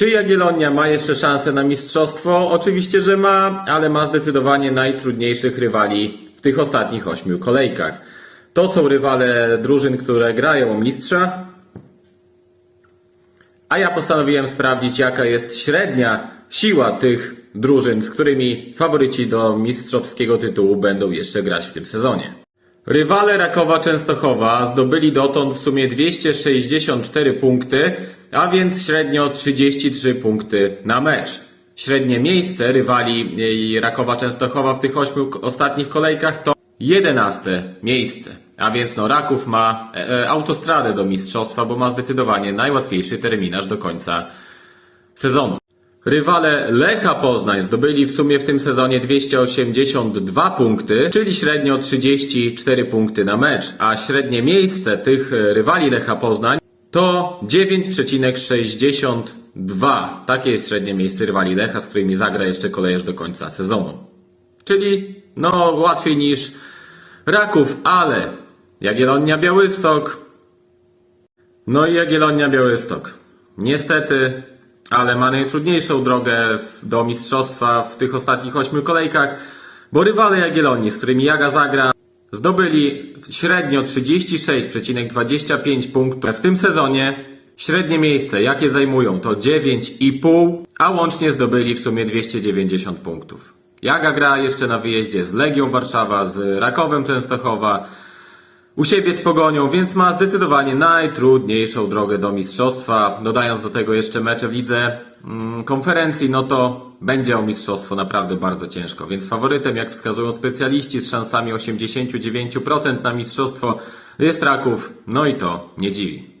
Czy Jagiellonia ma jeszcze szansę na mistrzostwo? Oczywiście, że ma, ale ma zdecydowanie najtrudniejszych rywali w tych ostatnich ośmiu kolejkach. To są rywale drużyn, które grają o mistrza, a ja postanowiłem sprawdzić, jaka jest średnia siła tych drużyn, z którymi faworyci do mistrzowskiego tytułu będą jeszcze grać w tym sezonie. Rywale Rakowa Częstochowa zdobyli dotąd w sumie 264 punkty, a więc średnio 33 punkty na mecz. Średnie miejsce rywali jej Rakowa Częstochowa w tych ośmiu ostatnich kolejkach to 11 miejsce. A więc no Raków ma e, e, autostradę do mistrzostwa, bo ma zdecydowanie najłatwiejszy terminarz do końca sezonu. Rywale Lecha Poznań zdobyli w sumie w tym sezonie 282 punkty, czyli średnio 34 punkty na mecz, a średnie miejsce tych e, rywali Lecha Poznań to 9,62. Takie jest średnie miejsce rywali Lecha, z którymi zagra jeszcze kolejarz do końca sezonu. Czyli no łatwiej niż Raków, ale Jagiellonia Białystok, no i Jagiellonia Białystok. Niestety, ale ma najtrudniejszą drogę do mistrzostwa w tych ostatnich ośmiu kolejkach, bo rywale Jagiellonii, z którymi Jaga zagra, zdobyli średnio 36,25 punktów. W tym sezonie średnie miejsce, jakie zajmują, to 9,5, a łącznie zdobyli w sumie 290 punktów. Jaga gra jeszcze na wyjeździe z Legią Warszawa, z Rakowem Częstochowa, u siebie z Pogonią, więc ma zdecydowanie najtrudniejszą drogę do mistrzostwa. Dodając do tego jeszcze mecze w lidze mm, konferencji, no to będzie o mistrzostwo naprawdę bardzo ciężko. Więc faworytem, jak wskazują specjaliści, z szansami 89% na mistrzostwo jest Raków, no i to nie dziwi.